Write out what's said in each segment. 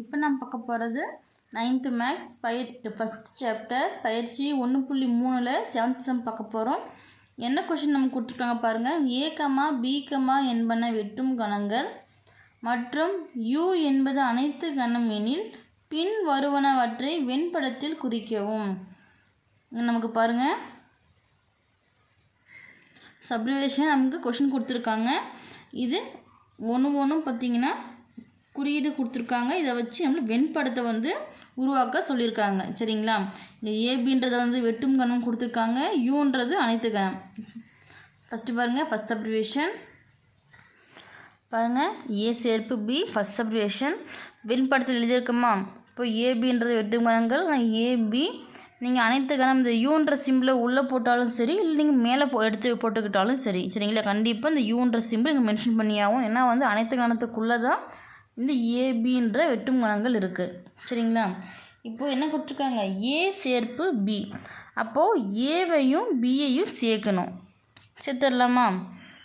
இப்போ நம்ம பார்க்க போகிறது நைன்த்து மேக்ஸ் பயிர் ஃபஸ்ட் சாப்டர் பயிற்சி ஒன்று புள்ளி மூணில் செவன்த் செம் பார்க்க போகிறோம் என்ன கொஷின் நமக்கு கொடுத்துருக்காங்க பாருங்கள் ஏக்கமா பிகமா என்பன வெட்டும் கணங்கள் மற்றும் யூ என்பது அனைத்து கணம் எனில் பின் வருவனவற்றை வெண்படத்தில் குறிக்கவும். நமக்கு பாருங்கள் சப்ரிவேஷன் நமக்கு கொஷின் கொடுத்துருக்காங்க. இது ஒன்று ஒன்றும் பார்த்தீங்கன்னா குறியீடு கொடுத்துருக்காங்க. இதை வச்சு நம்மள வெண்படத்தை வந்து உருவாக்க சொல்லியிருக்காங்க. சரிங்களா? இங்கே ஏபின்றதை வந்து வெட்டும் கணம் கொடுத்துருக்காங்க. யூன்றது அனைத்து கணம். ஃபஸ்ட்டு பாருங்கள் ஃபஸ்ட் சப்ரிவேஷன் பாருங்கள் ஏ சேர்ப்பு பி ஃபஸ்ட் சப்ரிவேஷன் வெண்படத்தில் எழுதியிருக்கோமா? இப்போ ஏபின்றது வெட்டும் கணங்கள் ஏபி. நீங்கள் அனைத்து கணம் இந்த யூன்ற சிம்பிளை உள்ளே போட்டாலும் சரி இல்லை நீங்கள் மேலே போ எடுத்து போட்டுக்கிட்டாலும் சரி. சரிங்களா? கண்டிப்பாக இந்த யூன்ற சிம்பிள் இங்கே மென்ஷன் பண்ணியாகும் ஏன்னா வந்து அனைத்து கணத்துக்குள்ளே தான் இந்த ஏபின்ற வெட்டுங்கணங்கள் இருக்குது சரிங்களா? இப்போது என்ன கொடுத்துருக்காங்க? ஏ சேர்ப்பு பி அப்போது ஏவையும் பியையும் சேர்க்கணும். சேர்த்துடலாமா?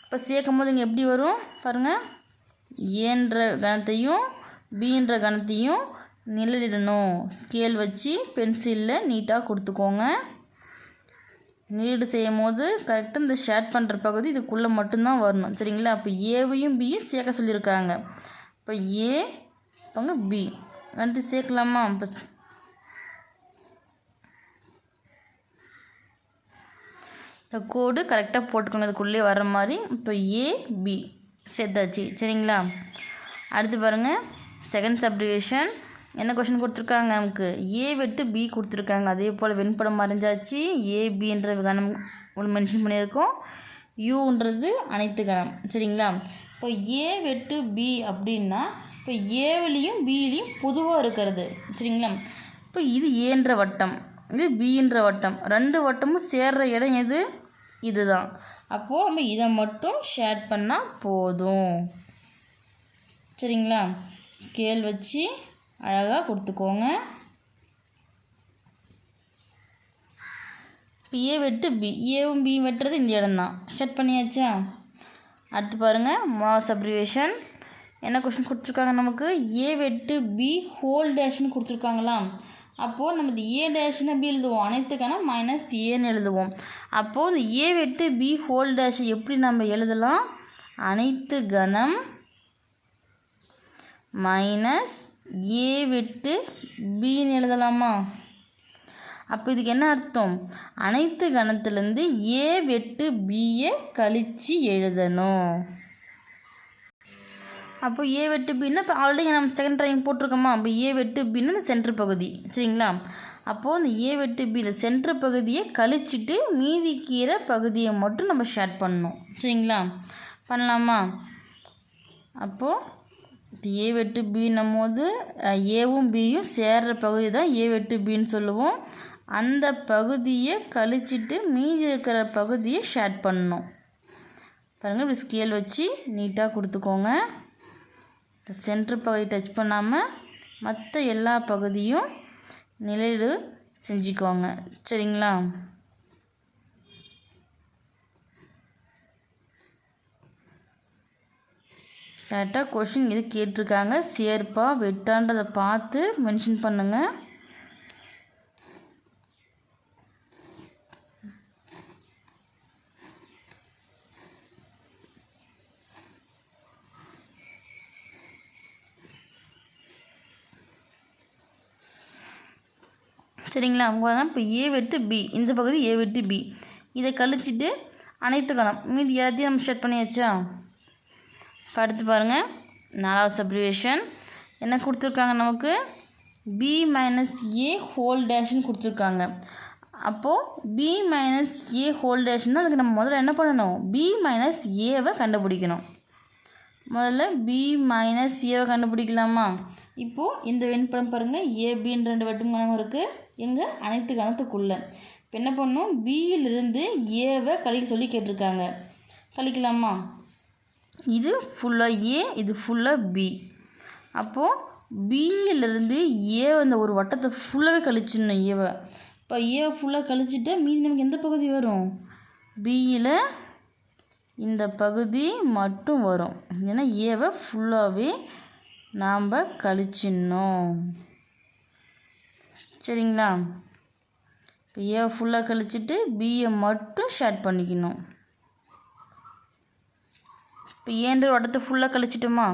இப்போ சேர்க்கும் போது இங்கே எப்படி வரும்? பாருங்கள் ஏன்ற கணத்தையும் பீன்ற கணத்தையும் நிழலிடணும். ஸ்கேல் வச்சு பென்சிலில் நீட்டாக கொடுத்துக்கோங்க. நீடு செய்யும் போது கரெக்டாக இந்த ஷேட் பண்ணுற பகுதி இதுக்குள்ளே மட்டும்தான் வரணும். சரிங்களா? அப்போ ஏவையும் பியும் சேர்க்க சொல்லியிருக்காங்க. இப்போ ஏ பங்கு பி ரெண்டு சேர்க்கலாமா? இப்போ இந்த கோடு கரெக்டாக போட்டுக்கோங்க. அதுக்குள்ளே வர்ற மாதிரி. இப்போ ஏ பி சேர்த்தாச்சு. சரிங்களா? அடுத்து பாருங்கள் செகண்ட் சப்டிவிஷன் என்ன கொஷின் கொடுத்துருக்காங்க நமக்கு? ஏ வெட்டு பி கொடுத்துருக்காங்க. அதே போல் வெண்படம் மறைஞ்சாச்சு. ஏபின்ற கணம் மென்ஷன் பண்ணியிருக்கோம். யூன்றது அனைத்து கணம். சரிங்களா? இப்போ ஏ வெட்டு பி அப்படின்னா இப்போ ஏவிலையும் பிலையும் பொதுவாக இருக்கிறது. சரிங்களா? இப்போ இது ஏன்ற வட்டம். இது பின்ற வட்டம். ரெண்டு வட்டமும் சேர்கிற இடம் எது? இதுதான். அப்போது நம்ம இதை மட்டும் ஷேர் பண்ணால் போதும். சரிங்களா? ஸ்கேல் வச்சு அழகாக கொடுத்துக்கோங்க. இப்போ ஏ வெட்டு பி ஏவும் பி வெட்டுறது இந்த இடம் தான் ஷேர் பண்ணியாச்சா? அடுத்து பாருங்கள் மூணாவது சப்ரிவேஷன் என்ன கொஸ்டின் கொடுத்துருக்காங்க நமக்கு? ஏ வெட்டு பி ஹோல் டேஷ்னு கொடுத்துருக்காங்களா அப்போது நம்ம இந்த ஏ டேஷ்னு எப்படி எழுதுவோம்? அனைத்துக்கான மைனஸ் ஏன்னு எழுதுவோம். அப்போது இந்த ஏ வெட்டு பி ஹோல் டேஷ் எப்படி நம்ம எழுதலாம்? அனைத்து கணம் மைனஸ் ஏ வெட்டு பின்னு எழுதலாமா? அப்போ இதுக்கு என்ன அர்த்தம்? அனைத்து கணத்துலேருந்து ஏ வெட்டு பியை கழித்து எழுதணும். அப்போ ஏ வெட்டு பின்னா இப்போ ஆல்ரெடி நம்ம செகண்ட் டைம் போட்டிருக்கோமா? அப்போ ஏ வெட்டு பின்னு இந்த சென்டர் பகுதி சரிங்களா? அப்போது இந்த ஏ வெட்டு பி இந்த சென்டர் பகுதியை கழிச்சிட்டு மீதி கீரை பகுதியை மட்டும் நம்ம ஷேர் பண்ணணும் சரிங்களா? பண்ணலாமா? அப்போது ஏ வெட்டு பின்னும் போது ஏவும் பியும் சேர்ற பகுதி தான் ஏ வெட்டு பின்னு சொல்லுவோம். அந்த பகுதியை கழிச்சிட்டு மீதி இருக்கிற பகுதியை ஷேர் பண்ணணும். பாருங்கள் இப்படி ஸ்கேல் வச்சு நீட்டாக கொடுத்துக்கோங்க. சென்ட்ரு பகுதி டச் பண்ணாமல் மற்ற எல்லா பகுதியும் நிலையீடு செஞ்சுக்கோங்க. சரிங்களா? கரெக்டாக கொஷின் இது கேட்டிருக்காங்க? சேர்ப்பா வெட்டான்றதை பார்த்து மென்ஷன் பண்ணுங்கள் சரிங்களா? அவங்க தான் இப்போ ஏ வெட்டு பி இந்த பகுதி ஏ வெட்டு பி இதை கழிச்சிட்டு அனைத்து கணம். மீதி எல்லாத்தையும் நம்ம ஷெட் பண்ணியாச்சா? இப்போ அடுத்து பாருங்கள் நாலாவது சப்ரிவேஷன் என்ன கொடுத்துருக்காங்க நமக்கு? பி மைனஸ் ஏ ஹோல் டேஷ்னு கொடுத்துருக்காங்க. அப்போது பி மைனஸ் ஏ ஹோல் டேஷ்னா அதுக்கு நம்ம முதல்ல என்ன பண்ணணும்? பி மைனஸ் ஏவை கண்டுபிடிக்கணும். முதல்ல பி மைனஸ் ஏவை கண்டுபிடிக்கலாமா? இப்போது இந்த வெண்படம் பாருங்கள் ஏபின்னு ரெண்டு வெட்டுமானம் இருக்குது எங்கே அனைத்து கணத்துக்குள்ளே. இப்போ என்ன பண்ணணும் பியிலிருந்து ஏவை கழிக்க சொல்லி கேட்டிருக்காங்க. கழிக்கலாமா? இது ஃபுல்லாக ஏ இது ஃபுல்லாக பி அப்போது பியிலிருந்து ஏ அந்த ஒரு வட்டத்தை ஃபுல்லாகவே கழிச்சிடணும் ஏவை இப்போ ஏ ஃபுல்லாக கழிச்சிட்டு மீதி நமக்கு எந்த பகுதி வரும்? பியில் இந்த பகுதி மட்டும் வரும். ஏன்னா ஏவை ஃபுல்லாகவே நாம் கழிச்சிடணும். சரிங்களா? இப்போ ஏ ஃபுல்லாக கழிச்சிட்டு பிஏ மட்டும் ஷேட் பண்ணிக்கணும். இப்போ ஏன்ற வட்டத்தை ஃபுல்லாக கழிச்சிட்டோமா?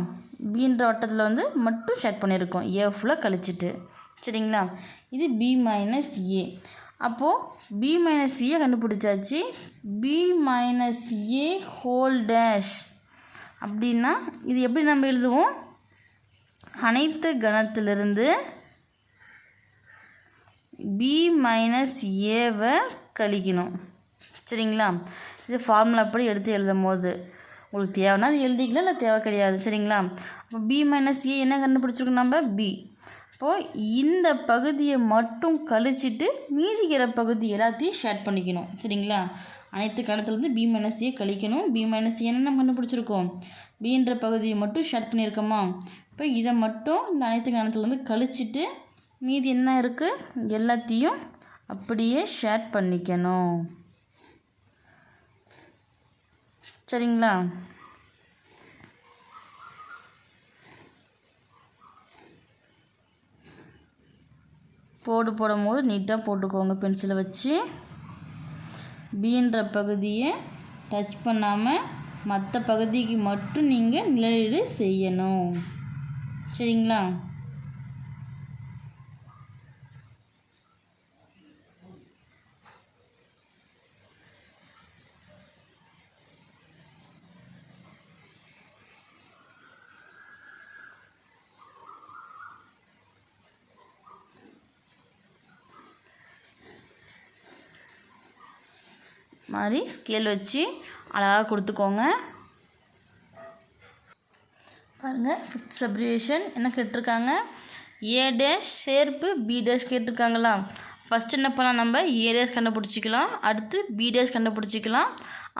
பீன்ற வட்டத்தில் வந்து மட்டும் ஷேட் பண்ணியிருக்கோம் ஏ ஃபுல்லாக கழிச்சிட்டு. சரிங்களா? இது பி மைனஸ் ஏ அப்போது பி மைனஸ் ஏ கண்டுபிடிச்சாச்சு. B minus A whole dash அப்படின்னா இது எப்படி நம்ம எழுதுவோம்? அனைத்து கணத்திலிருந்து பி மைனஸ் ஏவை கழிக்கணும். சரிங்களா? இது ஃபார்முலா படி எடுத்து எழுதும் போது உங்களுக்கு தேவைன்னா அது எழுதிக்கலாம் இல்லை தேவை கிடையாது. சரிங்களா? அப்போ பி மைனஸ் ஏ என்ன கண்டுபிடிச்சிருக்கோம் நம்ம? பி இப்போது இந்த பகுதியை மட்டும் கழிச்சிட்டு மீதிக்கிற பகுதி எல்லாத்தையும் ஷேர் பண்ணிக்கணும். சரிங்களா? அனைத்து காலத்துலேருந்து பி மைனஸ் ஏ கழிக்கணும். பி மைனஸ் ஏன்னு நம்ம கண்டுபிடிச்சிருக்கோம்? பின்ற பகுதியை மட்டும் ஷேர் பண்ணியிருக்கோமா? இப்போ இதை மட்டும் இந்த அனைத்து கணத்துலேருந்து கழிச்சிட்டு மீதி என்ன இருக்குது எல்லாத்தையும் அப்படியே ஷேர் பண்ணிக்கணும். சரிங்களா? போடு போடும் போது நீட்டாக போட்டுக்கோங்க பென்சிலை வச்சு. பீன்ற பகுதியை டச் பண்ணாமல் மற்ற பகுதிக்கு மட்டும் நீங்கள் நிழலீடு செய்யணும். சரிங்களா? மாதிரி ஸ்கேல் வச்சு அழகாக கொடுத்துக்கோங்க. பாருங்கள் சப்ரிவேஷன் என்ன கேட்டிருக்காங்க? ஏ டேஷ் சேர்ப்பு பி டேஷ் கேட்டிருக்காங்களா? ஃபஸ்ட் என்ன பண்ணலாம் நம்ம? ஏ டேஷ் கண்டுபிடிச்சிக்கலாம். அடுத்து பி டேஷ் கண்டுபிடிச்சிக்கலாம்.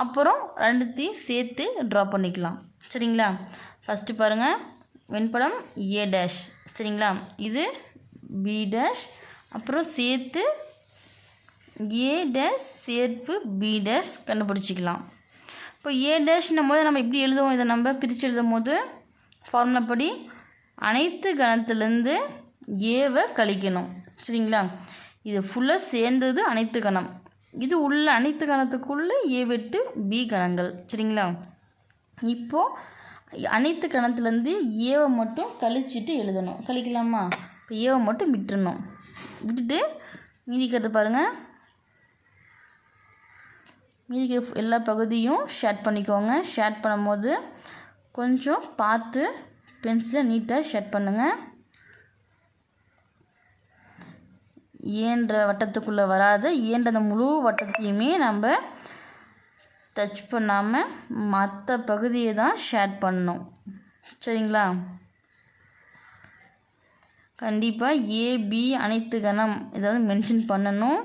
அப்புறம் ரெண்டுத்தையும் சேர்த்து ட்ரா பண்ணிக்கலாம். சரிங்களா? ஃபஸ்ட்டு பாருங்கள் வெண்படம் ஏ டேஷ் சரிங்களா? இது பி டேஷ் அப்புறம் சேர்த்து ஏ டேஷ் சேர்ப்பு பி டேஷ் கண்டுபிடிச்சிக்கலாம். இப்போ ஏ டேஷ்னும் போது நம்ம எப்படி எழுதுவோம். இதை நம்ம பிரித்து எழுதும் போது ஃபார்முலா படி அனைத்து கணத்துலேருந்து ஏவை கழிக்கணும். சரிங்களா? இது ஃபுல்லாக சேர்ந்தது அனைத்து கணம். இது உள்ள அனைத்து கணத்துக்குள்ளே ஏ வெட்டு பி கணங்கள். சரிங்களா? இப்போது அனைத்து கணத்துலேருந்து ஏவை மட்டும் கழிச்சிட்டு எழுதணும். கழிக்கலாமா? இப்போ ஏவை மட்டும் விட்டுறணும். விட்டுட்டு மீதிக்கிறது பாருங்கள் மீதி எல்லா பகுதியும் ஷேட் பண்ணிக்கோங்க. ஷேட் பண்ணும்போது கொஞ்சம் பார்த்து பென்சிலை நீட்டாக ஷேட் பண்ணுங்கள் ஏன்ற வட்டத்துக்குள்ளே வராது. ஏன்ற அந்த முழு வட்டத்தையுமே நம்ம டச் பண்ணாமல் மற்ற பகுதியை தான் ஷேட் பண்ணணும். சரிங்களா? கண்டிப்பாக ஏபி அனைத்து கணம் ஏதாவது மென்ஷன் பண்ணணும்.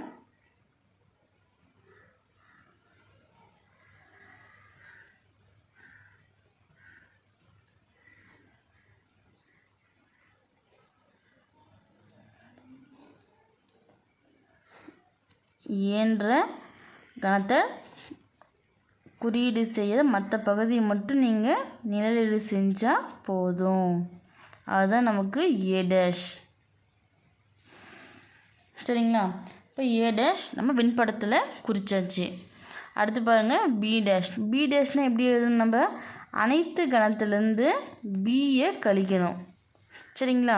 ஏன்ற கணத்தை குறியீடு செய்ய மற்ற பகுதியை மட்டும் நீங்கள் நிழலீடு செஞ்சால் போதும். அதுதான் நமக்கு ஏ டேஷ் சரிங்களா? இப்போ ஏ டேஷ் நம்ம விண்படத்தில் குறிச்சாச்சு. அடுத்து பாருங்கள் பி டேஷ் பி டேஷ்னால் எப்படி எழுதணும் நம்ம? அனைத்து கணத்துலேருந்து பியை கழிக்கணும். சரிங்களா?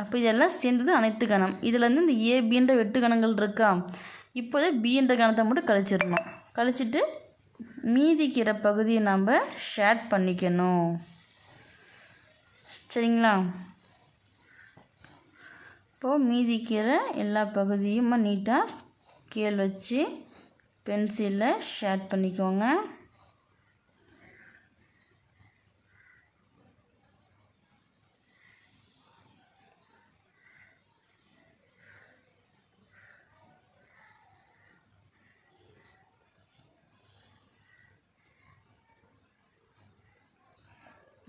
அப்போ இதெல்லாம் சேர்ந்தது அனைத்து கணம். இதுலேருந்து இந்த ஏபின்ற வெட்டு கணங்கள் இருக்கா? இப்போதே பின்ற கணத்தை மட்டும் கழிச்சிடணும். கழிச்சிட்டு மீதிக்கிற பகுதியை நாம் ஷேட் பண்ணிக்கணும். சரிங்களா? இப்போது மீதிக்கிற எல்லா பகுதியும் நீட்டாக ஸ்கேல் வச்சு பென்சிலில் ஷேட் பண்ணிக்கோங்க.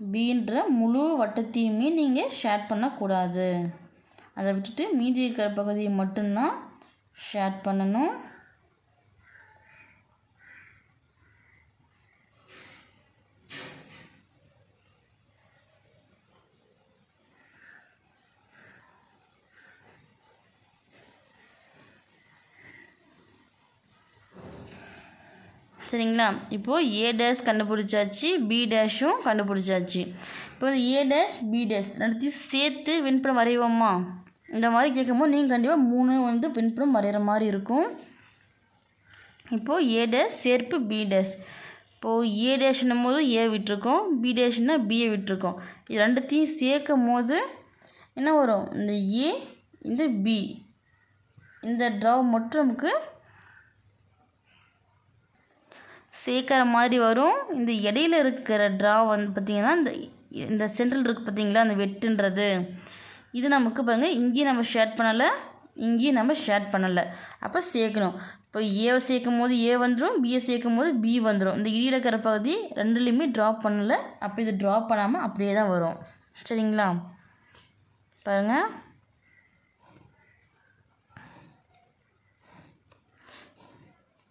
பீன்ற முழு வட்டத்தையுமே நீங்கள் ஷேர் பண்ணக்கூடாது. அதை விட்டுட்டு மீதி இருக்கிற பகுதியை மட்டும்தான் ஷேர் பண்ணணும். சரிங்களா? இப்போது ஏ டேஷ் கண்டுபிடிச்சாச்சு பி டேஷும் கண்டுபிடிச்சாச்சு. இப்போ வந்து ஏ டேஷ் பி டேஷ் ரெண்டுத்தையும் சேர்த்து விண்புறம் வரைவோமா? இந்த மாதிரி கேட்கும்போது நீங்கள் கண்டிப்பாக மூணு வந்து வெண்படம் வரைகிற மாதிரி இருக்கும். இப்போது ஏ டேஷ் சேர்ப்பு பி டேஷ் இப்போது ஏ டேஷ்னும் போது ஏ விட்டுருக்கோம் பி டேஷ்னா பிஏ விட்டுருக்கோம். இது ரெண்டுத்தையும் சேர்க்கும் போது என்ன வரும்? இந்த ஏ இந்த பி இந்த ட்ரா மட்டும் நமக்கு சேர்க்குற மாதிரி வரும். இந்த இடையில இருக்கிற ட்ரா வந்து பார்த்திங்கன்னா இந்த இந்த சென்ட்ரல் இருக்குது பார்த்திங்களா அந்த வெட்டுன்றது. இது நமக்கு பாருங்கள் இங்கேயும் நம்ம ஷேட் பண்ணலை இங்கேயும் நம்ம ஷேட் பண்ணலை. அப்போ சேர்க்கணும். இப்போ ஏவை சேர்க்கும் போது ஏ வந்துடும் பிஏ சேர்க்கும் போது பி வந்துடும் இந்த இடியில் இருக்கிற பகுதி ரெண்டுலேயுமே ட்ராப் பண்ணலை அப்போ இது ட்ராப் பண்ணாமல் அப்படியே தான் வரும். சரிங்களா? பாருங்கள்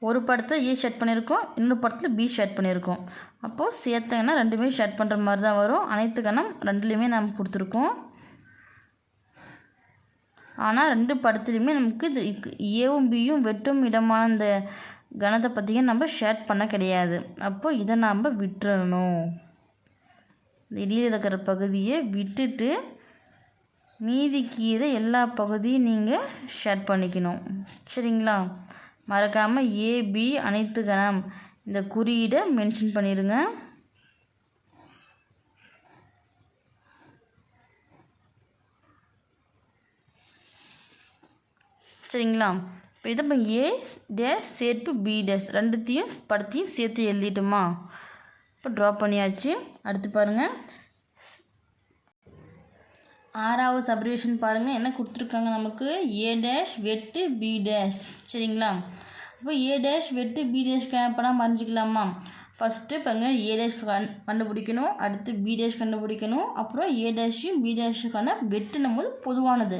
ஒரு படத்தில் ஏ e ஷர்ட் பண்ணியிருக்கோம் இன்னொரு படத்தில் பி ஷர்ட் பண்ணியிருக்கோம். அப்போது சேர்த்தங்கன்னா ரெண்டுமே ஷர்ட் பண்ணுற மாதிரி தான் வரும். அனைத்து கணம் ரெண்டுலேயுமே நம்ம கொடுத்துருக்கோம். ஆனால் ரெண்டு படத்துலையுமே நமக்கு இது ஏவும் பியும் வெட்டும் இடமான இந்த கணத்தை பற்றியும் நம்ம ஷேர் பண்ண கிடையாது. அப்போ இதை நாம் விட்டுறணும். வெளியில் இருக்கிற பகுதியை விட்டுட்டு மீதி கீரை எல்லா பகுதியும் நீங்கள் ஷேர் பண்ணிக்கணும். சரிங்களா? மறக்காமல் ஏபி அனைத்து கணம் இந்த குறியீடை மென்ஷன் பண்ணிடுங்க சரிங்களா? இப்போ இதை இப்போ ஏ டேஷ் சேர்ப்பு பி டேஷ் ரெண்டுத்தையும் படத்தையும் சேர்த்து எழுதிட்டோமா? இப்போ ட்ரா பண்ணியாச்சு. அடுத்து பாருங்கள் ஆறாவது சப்ரிவேஷன் பாருங்கள் என்ன கொடுத்துருக்காங்க நமக்கு? ஏ டேஷ் வெட்டு பி டேஷ் சரிங்களா? இப்போ ஏ டேஷ் வெட்டு பி டேஷ் படம் மறைஞ்சிக்கலாமா? ஃபஸ்ட்டு பாருங்க ஏ டேஷ் கண் கண்டுபிடிக்கணும். அடுத்து பி டேஷ் கண்டுபிடிக்கணும். அப்புறம் ஏ டேஷையும் பி டேஷுக்கான வெட்டுனும் போது பொதுவானது.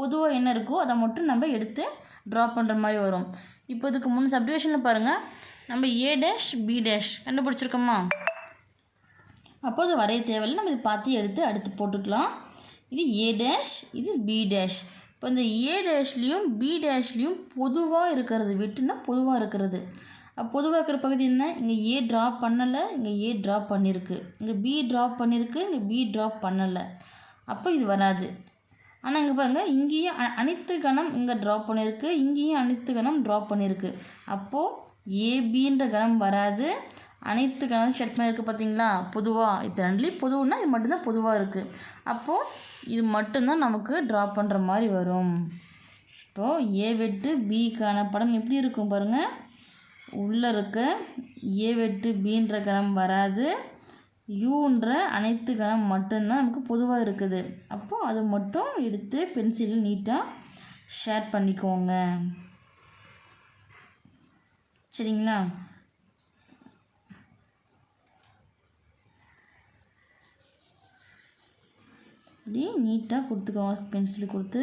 பொதுவாக என்ன இருக்கோ அதை மட்டும் நம்ம எடுத்து ட்ரா பண்ணுற மாதிரி வரும். இப்போ இதுக்கு முன் சப்டிவிஷனில் பாருங்கள் நம்ம ஏ டேஷ் பி டேஷ் கண்டுபிடிச்சிருக்கோமா? அப்போது வரைய தேவையில்லை. நம்ம இதை பார்த்து எடுத்து அடுத்து போட்டுக்கலாம். இது ஏ டேஷ் இது பி டேஷ் இப்போ இந்த ஏ டேஷ்லேயும் பி டேஷ்லேயும் பொதுவாக இருக்கிறது வெட்டுனா பொதுவாக இருக்கிறது. பொதுவாக இருக்கிற பகுதி என்ன? இங்கே ஏ ட்ராப் பண்ணலை இங்கே ஏ ட்ராப் பண்ணியிருக்கு இங்கே பி ட்ராப் பண்ணியிருக்கு இங்கே பி ட்ராப் பண்ணலை. அப்போ இது வராது. ஆனால் இங்கே பாருங்கள் இங்கேயும் அனைத்து கணம் இங்கே ட்ராப் பண்ணியிருக்கு இங்கேயும் அனைத்து கணம் ட்ராப் பண்ணியிருக்கு அப்போது ஏபின்ற கணம் வராது. அனைத்து கணக்கு ஷெட் இருக்குது பார்த்தீங்களா பொதுவாக இப்போ ரெண்டுலேயும் பொதுவுன்னா இது மட்டும்தான் பொதுவாக இருக்குது அப்போது இது மட்டும்தான் நமக்கு ட்ராப் பண்ணுற மாதிரி வரும். இப்போது ஏ வெட்டு பிக்கான படம் எப்படி இருக்கும் பாருங்கள் உள்ளே இருக்க ஏ வெட்டு பீன்ற கணம் வராது. யூன்ற அனைத்து கணம் மட்டும்தான் நமக்கு பொதுவாக இருக்குது. அப்போது அது மட்டும் எடுத்து பென்சிலில் நீட்டாக ஷேர் பண்ணிக்கோங்க. சரிங்களா? இப்படி நீட்டாக கொடுத்துக்கோங்க பென்சில் கொடுத்து.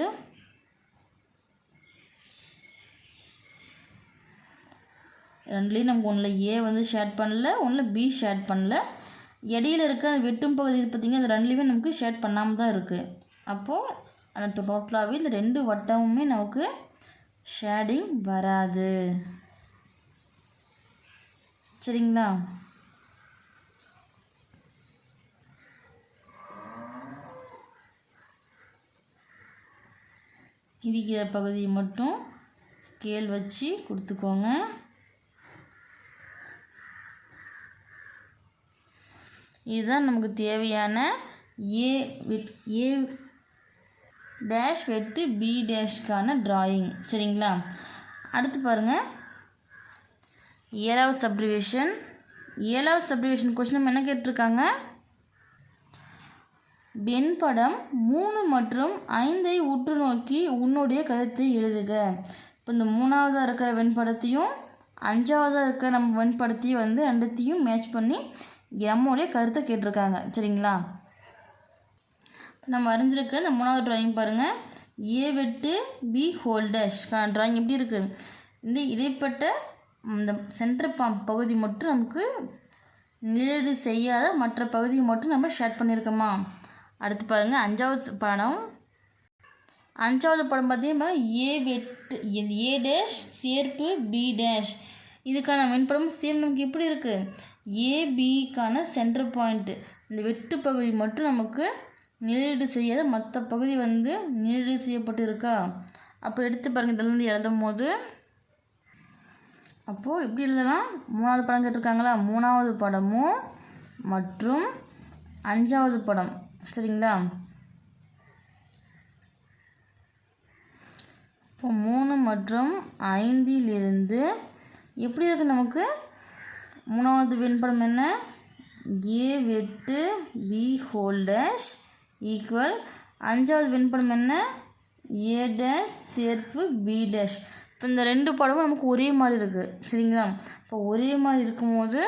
ரெண்டுலேயும் நமக்கு ஒன்றில் ஏ வந்து ஷேட் பண்ணல ஒன்றில் பி ஷேட் பண்ணல. இடையில இருக்க அந்த வெட்டும் பகுதி பார்த்திங்கன்னா அந்த ரெண்டுலேயுமே நமக்கு ஷேட் பண்ணாமல் தான் இருக்குது அப்போது அந்த டோட்டலாகவே இந்த ரெண்டு வட்டமுமே நமக்கு ஷேடிங் வராது. சரிங்களா? இருக்கிற பகுதியை மட்டும் ஸ்கேல் வச்சு கொடுத்துக்கோங்க. இதுதான் நமக்கு தேவையான ஏ வெட் ஏ டேஷ் வெட்டு பி டேஷ்க்கான ட்ராயிங் சரிங்களா? அடுத்து பாருங்கள் ஏழாவது சப்ரிவேஷன் ஏழாவது சப்ரிவேஷன் கொஸ்டின் என்ன கேட்டிருக்காங்க? வெண்படம் மூணு மற்றும் ஐந்தை உற்று நோக்கி உன்னுடைய கருத்தை எழுதுக. இப்போ இந்த மூணாவதாக இருக்கிற வெண்படத்தையும் அஞ்சாவதாக இருக்கிற நம்ம வெண்படத்தையும் வந்து ரெண்டுத்தையும் மேட்ச் பண்ணி எம்முடைய கருத்தை கேட்டிருக்காங்க. சரிங்களா? நம்ம வரைஞ்சிருக்க இந்த மூணாவது ட்ராயிங் பாருங்கள் ஏ வெட்டு பி ஹோல்டர்ஸ் ட்ராயிங் எப்படி இருக்குது இந்த இடைப்பட்ட இந்த சென்டர் பம்ப் பகுதி மட்டும் நமக்கு நிழடு செய்யாத மற்ற பகுதியை மட்டும் நம்ம ஷேர் பண்ணியிருக்கோமா? அடுத்து பாருங்கள் அஞ்சாவது படம். அஞ்சாவது படம் பார்த்தீங்கன்னா ஏ வெட்டு ஏ டேஷ் சேர்ப்பு பி டேஷ் இதுக்கான வெண்படம் சேம் நமக்கு எப்படி இருக்குது ஏபிக்கான சென்டர் பாயிண்ட்டு இந்த வெட்டு பகுதி மட்டும் நமக்கு நிழலீடு செய்யாத மற்ற பகுதி வந்து நிழலீடு செய்யப்பட்டு இருக்கா அப்போ எடுத்து பாருங்கள் இதுலேருந்து எழுதும் போது. அப்போது எப்படி எழுதலாம்? மூணாவது படம் கேட்டிருக்காங்களா? மூணாவது படமும் மற்றும் அஞ்சாவது படம். சரிங்களா? இப்போ மூணு மற்றும் ஐந்திலிருந்து எப்படி இருக்குது நமக்கு? மூணாவது விண்படம் என்ன? ஏ வெட்டு பி ஹோல் டேஷ் ஈக்குவல் அஞ்சாவது விண்படம் என்ன? ஏ டேஷ் சேர்ப்பு பி டேஷ் இப்போ இந்த ரெண்டு படமும் நமக்கு ஒரே மாதிரி இருக்குது சரிங்களா? இப்போ ஒரே மாதிரி இருக்கும்போது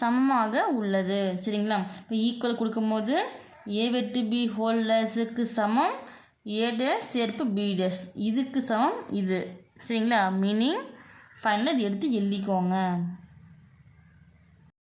சமமாக உள்ளது. சரிங்களா? இப்போ ஈக்குவல் கொடுக்கும்போது ஏ வெட்டு பி ஹோல் டேஸுக்கு சமம் ஏ டேஸ் சேர்ப்பு பி டேஸ் இதுக்கு சமம் இது. சரிங்களா? மீனிங் ஃபைனலாக இது எடுத்து எழுதிக்கோங்க.